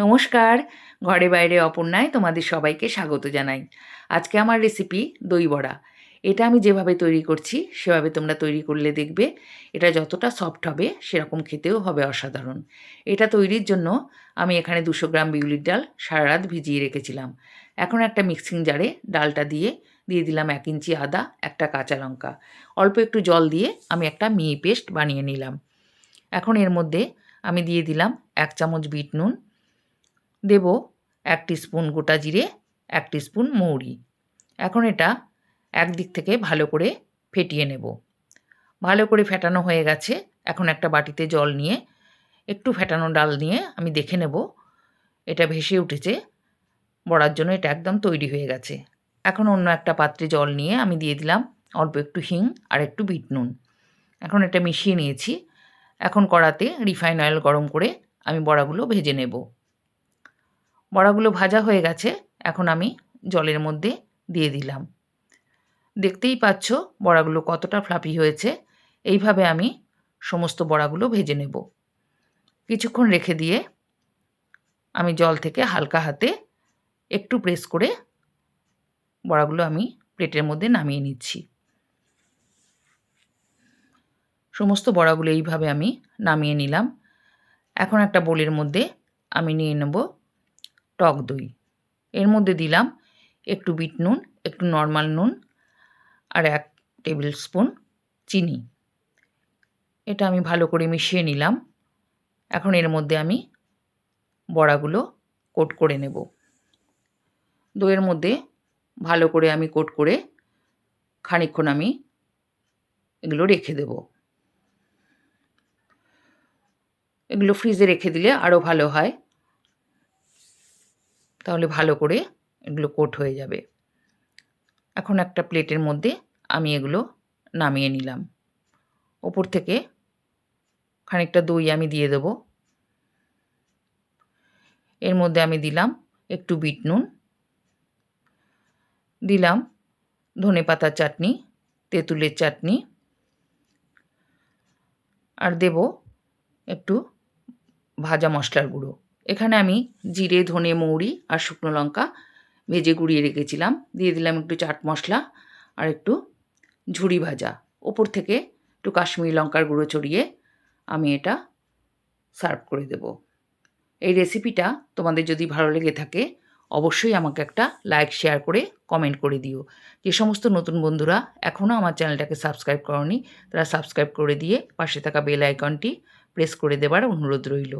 নমস্কার। ঘরে বাইরে অপর্ণায় তোমাদের সবাইকে স্বাগত জানাই। আজকে আমার রেসিপি দই বড়া। এটা আমি যেভাবে তৈরি করছি, সেভাবে তোমরা তৈরি করলে দেখবে এটা যতটা সফট হবে, সেরকম খেতেও হবে অসাধারণ। এটা তৈরির জন্য আমি এখানে দুশো গ্রাম বিউলির ডাল সারা রাত ভিজিয়ে রেখেছিলাম। এখন একটা মিক্সিং জারে ডালটা দিয়ে দিয়ে দিলাম এক ইঞ্চি আদা, একটা কাঁচা লঙ্কা। অল্প একটু জল দিয়ে আমি একটা মিহি পেস্ট বানিয়ে নিলাম। এখন এর মধ্যে আমি দিয়ে দিলাম এক চামচ বিট নুন দেব এক স্পুন গোটা জিরে, এক স্পুন মৌরি। এখন এটা একদিক থেকে ভালো করে ফেটিয়ে নেব। ভালো করে ফেটানো হয়ে গেছে। এখন একটা বাটিতে জল নিয়ে একটু ফেটানো ডাল নিয়ে আমি দেখে নেব। এটা ভেসে উঠেছে। বড়ার জন্য এটা একদম তৈরি হয়ে গেছে। এখন অন্য একটা পাত্রে জল নিয়ে আমি দিয়ে দিলাম অল্প একটু হিং আর একটু বিট নুন। এখন এটা মিশিয়ে নিয়েছি। এখন কড়াতে রিফাইন অয়েল গরম করে আমি বড়াগুলো ভেজে নেব। বড়াগুলো ভাজা হয়ে গেছে, এখন আমি জলের মধ্যে দিয়ে দিলাম। দেখতেই পাচ্ছ বড়াগুলো কতটা ফ্লাফি হয়েছে, এইভাবে আমি সমস্ত বড়াগুলো ভেজে নেব। কিছুক্ষণ রেখে দিয়ে আমি জল থেকে হালকা হাতে একটু প্রেস করে বড়াগুলো আমি প্লেটের মধ্যে নামিয়ে নিচ্ছি। সমস্ত বড়াগুলো এইভাবে আমি নামিয়ে নিলাম। এখন একটা বোলের মধ্যে আমি নিয়ে নেব টক দই। এর মধ্যে দিলাম একটু বিট নুন, একটু নর্মাল নুন আর এক টেবিল স্পুন চিনি। এটা আমি ভালো করে মিশিয়ে নিলাম। এখন এর মধ্যে আমি বড়াগুলো কোট করে নেব। দইয়ের মধ্যে ভালো করে আমি কোট করে খানিকক্ষণ আমি এগুলো রেখে দেব। এগুলো ফ্রিজে রেখে দিলে আরও ভালো হয়। তাহলে ভালো করে এগুলো কোট হয়ে যাবে। এখন একটা প্লেটের মধ্যে আমি এগুলো নামিয়ে নিলাম। ওপর থেকে খানিকটা দই আমি দিয়ে দেব। এর মধ্যে আমি দিলাম একটু বিট নুন। দিলাম ধনে পাতার চাটনি, তেঁতুলের চাটনি। আর দেব একটু ভাজা মশলার গুঁড়ো। এখানে আমি জিরে, ধনে, মৌরি আর শুকনো লঙ্কা ভেজে গুঁড়িয়ে রেখেছিলাম। দিয়ে দিলাম একটু চাট মশলা আর একটু ঝুড়ি ভাজা। ওপর থেকে একটু কাশ্মীরি লঙ্কার গুঁড়ো ছড়িয়ে আমি এটা সার্ভ করে দেব। এই রেসিপিটা তোমাদের যদি ভালো লেগে থাকে, অবশ্যই আমাকে একটা লাইক, শেয়ার করে কমেন্ট করে দিও। যে সমস্ত নতুন বন্ধুরা এখনও আমার চ্যানেলটাকে সাবস্ক্রাইব করনি, তারা সাবস্ক্রাইব করে দিয়ে পাশে থাকা বেল আইকনটি প্রেস করে দেবার অনুরোধ রইল।